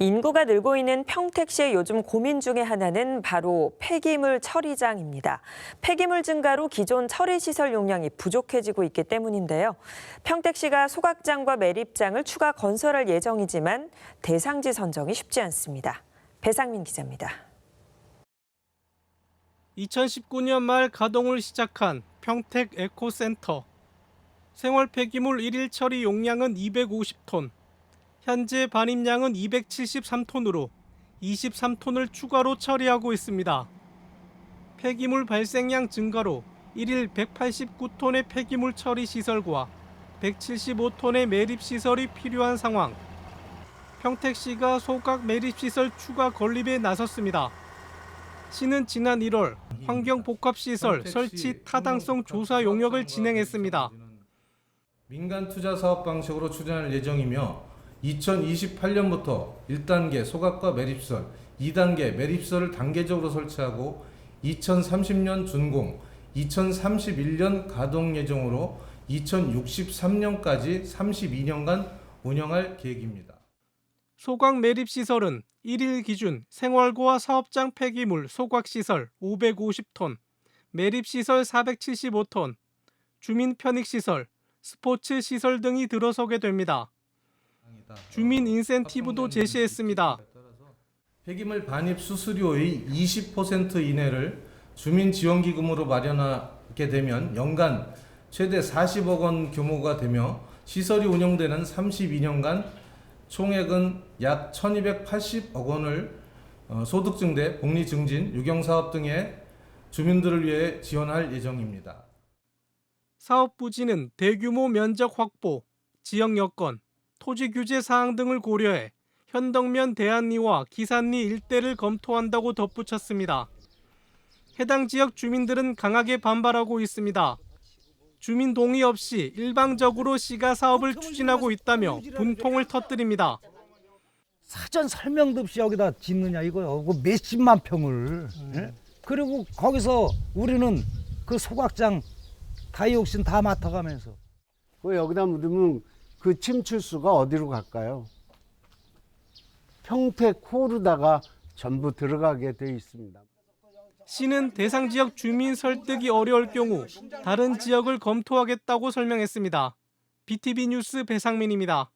인구가 늘고 있는 평택시의 요즘 고민 중에 하나는 바로 폐기물 처리장입니다. 폐기물 증가로 기존 처리 시설 용량이 부족해지고 있기 때문인데요. 평택시가 소각장과 매립장을 추가 건설할 예정이지만 대상지 선정이 쉽지 않습니다. 배상민 기자입니다. 2019년 말 가동을 시작한 평택 에코센터. 생활 폐기물 일일 처리 용량은 250톤. 현재 반입량은 273톤으로 23톤을 추가로 처리하고 있습니다. 폐기물 발생량 증가로 일일 189톤의 폐기물 처리 시설과 175톤의 매립 시설이 필요한 상황. 평택시가 소각 매립 시설 추가 건립에 나섰습니다. 시는 지난 1월 환경복합시설 설치 타당성 조사 용역을 진행했습니다. 민간 투자 사업 방식으로 추진할 예정이며 2028년부터 1단계 소각과 매립설, 2단계 매립설을 단계적으로 설치하고 2030년 준공, 2031년 가동 예정으로 2063년까지 32년간 운영할 계획입니다. 소각 매립 시설은 1일 기준 생활고와 사업장 폐기물 소각 시설 550톤, 매립 시설 475톤, 주민 편익 시설, 스포츠 시설 등이 들어서게 됩니다. 주민 인센티브도 제시했습니다. 폐기물 반입 수수료의 20% 이내를 주민 지원 기금으로 마련하게 되면 연간 최대 40억 원 규모가 되며 시설이 운영되는 32년간 총액은 약 1,280억 원을 어, 소득 증대, 복리 증진, 유경 사업 등의 주민들을 위해 지원할 예정입니다. 사업 부지는 대규모 면적 확보, 지역 여건, 토지 규제 사항 등을 고려해 현덕면 대안리와 기산리 일대를 검토한다고 덧붙였습니다. 해당 지역 주민들은 강하게 반발하고 있습니다. 주민 동의 없이 일방적으로 시가 사업을 추진하고 있다며 분통을 터뜨립니다. 사전 설명도 없이 여기다 짓느냐 이거요. 그 몇십만 평을. 예? 그리고 거기서 우리는 그 소각장 다이옥신 다 맡아가면서 그 여기다 묻으면 그 침출수가 어디로 갈까요? 평택 호르다가 전부 들어가게 돼 있습니다. 시는 대상 지역 주민 설득이 어려울 경우 다른 지역을 검토하겠다고 설명했습니다. BTV 뉴스 배상민입니다.